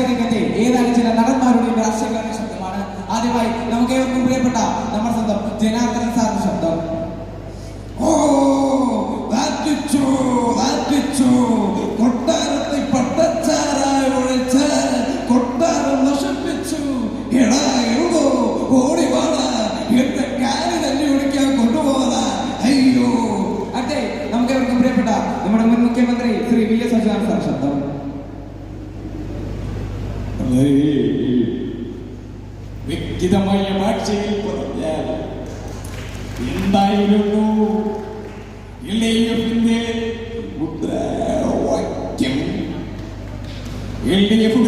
രാഷ്ട്രീയ രംഗത്തെ ഏതാനും ചില നടന്മാരുടെയും രാഷ്ട്രീയക്കാരുടെ ശബ്ദമാണ്. ആദ്യമായി നമുക്ക് ഏവർക്കും പ്രിയപ്പെട്ട നമ്മുടെ സ്വന്തം ജനാർദ്ദനൻ സാറിന്റെ ശബ്ദം. ഓ വാറ്റിച്ചു വാറ്റിച്ചു കൊട്ടാരത്തിൽ പട്ടച്ചാറായി ഒഴിച്ച കൊട്ടാരം നശിപ്പിച്ചു. എടാ എഴുതോ ഓടി വാട എന്റെ കാലി തല്ലി ഒടിക്കാൻ കൊണ്ടുപോകാ അയ്യോ. അട്ടെ നമുക്ക് ഏവർക്കും പ്രിയപ്പെട്ട നമ്മുടെ മുൻ മുഖ്യമന്ത്രി Shri V S Achuthananda sir ശബ്ദം. വ്യക്തിതമായ ഭാഷയിൽ പറഞ്ഞാൽ എന്തായിരുന്നു എൽഡിഎഫിന്റെ മുദ്രാവാക്യം എൽ ഡി എഫ്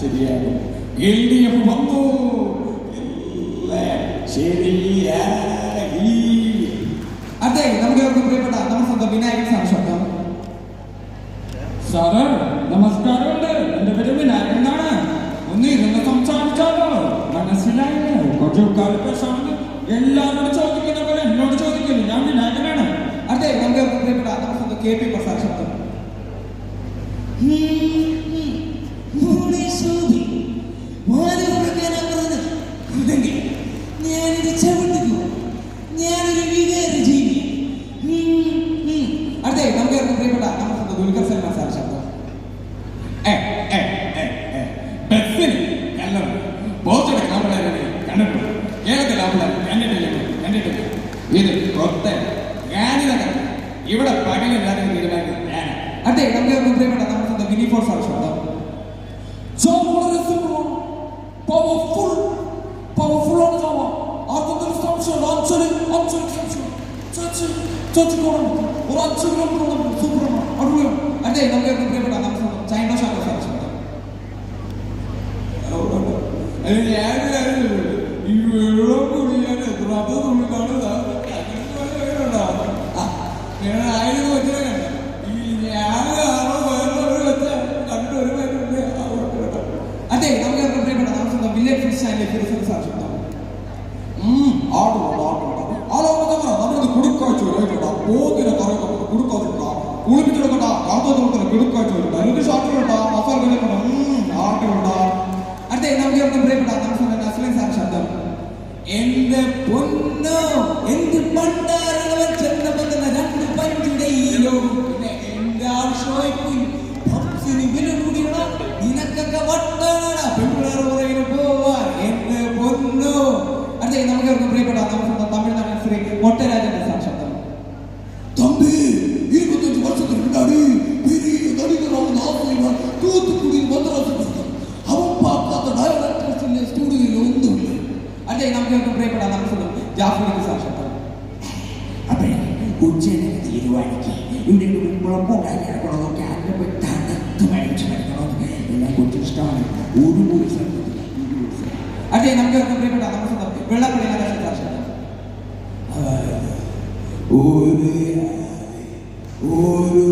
ശരിയാണ് എൽ ഡി എഫ് വന്നു എല്ലാം ശരിയായി അതെ നമുക്ക് ഏവർക്കും പ്രിയപ്പെട്ട നമ്മുടെ സ്വന്തം വിനായകൻ സാർ ശബ്ദം സാറ് എല്ലാവരോടും ചോദിക്കുന്ന പോലെ എന്നോട് ചോദിക്കില്ല ഞാൻ വിനായകനാണ്. അതെ നമുക്ക് പ്രിയപ്പെട്ട സ്വന്തം കെ പി പ്രസാദ് ശബ്ദം. ഞാനൊരു ചവിട്ടുകോ ഞാനൊരു വികാര ജീവി അതെ നമുക്ക് പ്രിയപ്പെട്ട സ്വന്തം ദുൽഖർ സൽമാൻ സാർ ശബ്ദം. ഇത് കൊത്ത ഗാനിനഗർ ഇവിടെ പകലില്ലാതെ തീരുമാനിക്കുന്നത് ഞാൻ അതെ നമുക്ക് ഏവർക്കും പ്രിയപ്പെട്ട നമ്മുടെ സ്വന്തം വിനി ഫോർ സാർ ശബ്ദം ജോബ് വളരെ സിമ്പിളാണ് പവർഫുൾ പവർഫുൾ ആണ് ജോബ് ആർക്കെങ്കിലും സംശയം അഞ്ചല് അഞ്ചല് സംശയം ചേച്ചി ചേച്ചി പോകണം ഒരു അഞ്ച് കിലോമീറ്റർ സൂപ്പറാണ് അടിപൊളിയാണ് അതെ നമുക്ക് ഏവർക്കും പ്രിയപ്പെട്ട നമ്മുടെ സ്വന്തം ചൈന ഷാനോ സാർ ശബ്ദം അത് ഞാൻ കുടുക്കാഴ്ച വരായിട്ടുണ്ട് പോത്തിനെ കറക്കം കുടുക്കാതിട്ടുണ്ടാ കുളിപ്പിച്ചെടുക്കണ്ട കാത്തോട്ടത്തിന് കുടുക്കാഴ്ച വരുന്നുണ്ട് അല്ലെങ്കിൽ ഷാട്ടിലുണ്ടാ മസാല കഴിക്കണ്ട ആട്ടുണ്ടാ അതെ നമുക്ക് ഏവർക്കും പ്രിയപ്പെട്ട നമ്മുടെ സ്വന്തം നസ്ലിൻ സാർ ശബ്ദം എന്റെ പൊന്നോ എന്ത് പണ്ടാരവൻ ചെന്ന പറ്റുന്ന രണ്ട് പഞ്ചിടയിലോ പിന്നെ എന്റെ ആവശ്യമായി പോയി പപ്സിന് വില കൂടിയണ നിനക്കൊക്കെ വട്ടാണ പെൺപിള്ളേർ പുറകിന് പോവാൻ എന്റെ പൊന്നോ അതെ നമുക്ക് ഏവർക്കും പ്രിയപ്പെട്ട നമ്മുടെ സ്വന്തം നമുക്ക് ഏവർക്കും പ്രിയപ്പെട്ട നമ്മുടെ സുഖം. ജാഫറിക്ക് സാർ അപ്പോഴേ അപ്പേ ഉച്ചനെ തീരുമാനിക്ക്. ഇവിടെ കുളമ്പുണ്ടാക്കി കിടക്കണതൊക്കെ അതിനെ പോയി തണുത്ത് കഴിച്ച് കിടക്കണം. എല്ലാം കൊച്ചു ഇഷ്ടമാണ്. ഒരു സ്ഥലത്തില്ല ഒരു കൂടി സ്ഥലം അതെ നമുക്ക് ഏവർക്കും പ്രിയപ്പെട്ട നമ്മുടെ സുഖം. വെള്ളപ്പള്ളി സാർ ശബ്ദം ഒരു ഒരു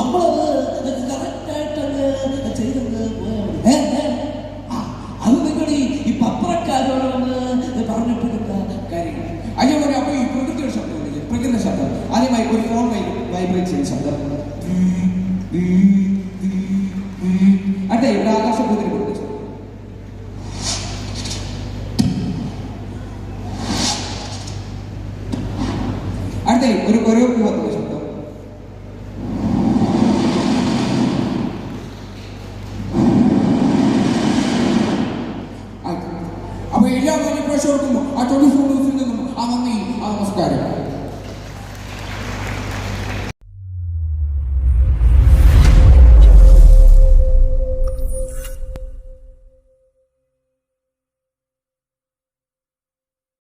നമ്മളത് കറക്റ്റായിട്ട് അങ്ങ് ചെയ്തങ്ങ് പോയാൽ മതി. അത് നിങ്ങൾ ഈ പത്രക്കാരോടൊന്ന് പറഞ്ഞിട്ടെടുത്ത കാര്യങ്ങൾ. അയ്യോ ഒരു അപ്പൊ ഈ പ്രകൃതിയുടെ ശബ്ദം? പ്രകൃതി ശബ്ദം. ആദ്യമായി ഒരു ഫോൺ വൈബ്രേറ്റ് ചെയ്യുന്ന ശബ്ദം. അതെ ഇവിടെ ആകാശഭൂതിരി കൊടുത്തു അതെ ഒരു കൊറിയോഗ്രാഫി വന്നു അപ്പോൾ എല്ലാ പ്രാവശ്യം കൊടുക്കുമ്പോൾ ആ ട്വന്റി ഫോർ ഡേയ്സിൽ നിന്നും ആ നന്ദി ആ നമസ്കാരം.